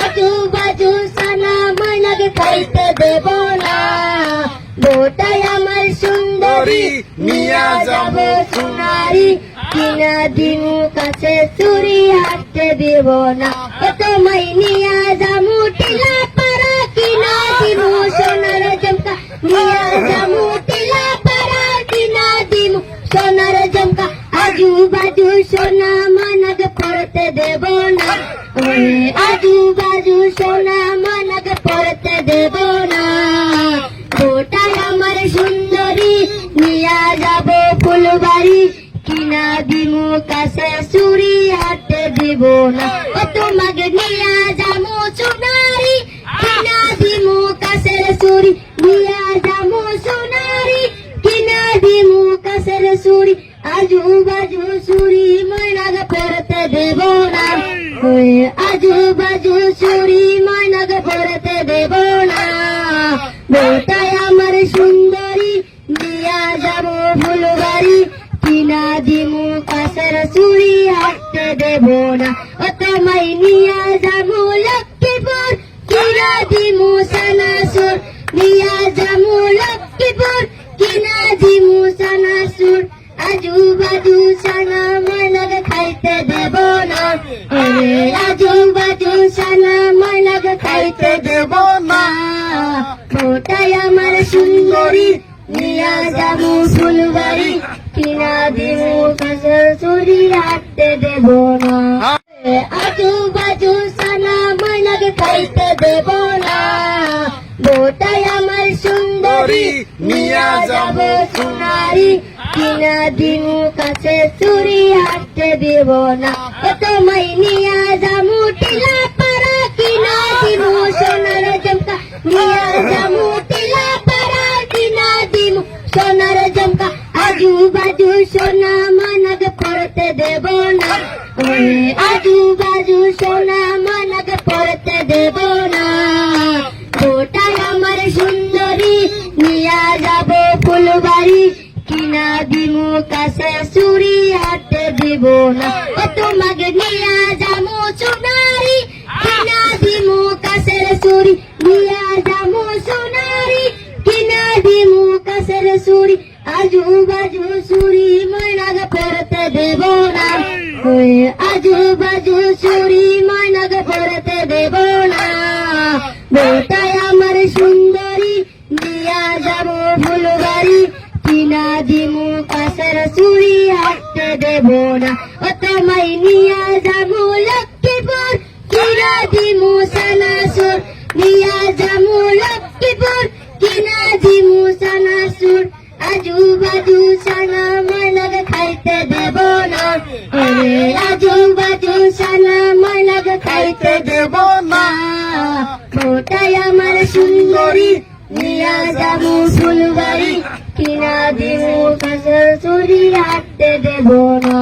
আজু বাজু সানা ময়নাকে খাইতে দেব না। বোটাই আমার সুন্দরী, নিয়া যাব সোনারি। কিনা দিনু কাছে চুরি হাঁটতে দেব না। তোমায় নিয়া যামু টিলা পাড়া, কিনা দিমু সোনার জমকা নিয়া যামু টিলা পাড়া, কিনা দিমু সোনার জমকা আজু বাজু সোনা মানক পড়তে দেব না। আজু বাজু সোনা মানক পড়তে দেব না। গোটায় আমার সুন্দরী, নিয়া যাব ফুলবাড়ি। কিনা দিমু কাছে চুরি হাতে দিব না। ও তোমাকে নিয়া যামু সোনারি। কিনা দিমু কাছে চুরি, নিয়া যামু সোনারি। কিনা দিমু কাছের চুরি আজু বাজু চুরি ময়নাগ পড়তে দেব না। আজু বাজু চুরি ময়নাগ পড়তে দেব না। বেটাই আমার সুন্দরী দিয়া যাব ফুলবাড়ি। কিনা দিমু কাছের চুরি হাঁটতে দেব না। ও তোমায় নিয়া যাব লক্ষ্মীপুর, কিনা দিমু সানাসুর খাইতে দেব না। ওরে আজু বাজু সানা ময়নাগ খাইতে দেব না। ওটাই আমার সুন্দরী? নিয়া যাব ফুলবাড়ি। কিনা দিমু কাছের চুরি হাঁটতে দেব না। আজু বাজু সানা ময়নাকে খাইতে দেব না। বোটাই আমার সুন্দরী? নিয়া যাব সোনারি কিনা দিমু কাছে চুরি হাঁটতে দেব না? ও তোমায় নিয়া যামু টিলা পাড়া কিনা দিমু, সোনার জমকা নিয়া যামু টিলা পাড়া কিনা দিমু, সোনার জমকা আজু বাজু সোনা মানক পড়তে দেব না। আজু বাজু সোনা মানক পড়তে দেব না। গোটাই আমার সুন্দরী, নিয়া যাব ফুলবাড়ি। কিনা দিমু কাছে চুরি হাতে দিব না তোমাকে নিয়া যাব সোনারি। কিনা দিমু কাছের চুরি নিয়া যাব সোনারি। কিনা দিমু কাছের চুরি আজু বাজু চুরি ময়নাগ পড়তে দেব না। আজু বাজু চুরি ময়নাগ পড়তে দেব না। বেটাই আমার সুন্দরী। নিয়া যাব ফুলবাড়ি। কিনা দিমু চুরি হাঁটতে দেব না। ও তোমায় নিয়া যাব লক্ষ্মীপুর, কিনা দিমু সানাসুর। নিয়া যাব লক্ষ্মীপুর, কিনা দিমু সানাসুর। আজু বাজু সানা ময়নাগ খাইতে দেব না। আজু বাজু সানা ময়নাগ খাইতে দেব না। ওটাই আমার সুন্দরী, নিয়া যাব ফুলবাড়ি। কিনা দিমু কাছের চুরি হাঁটতে দেব না।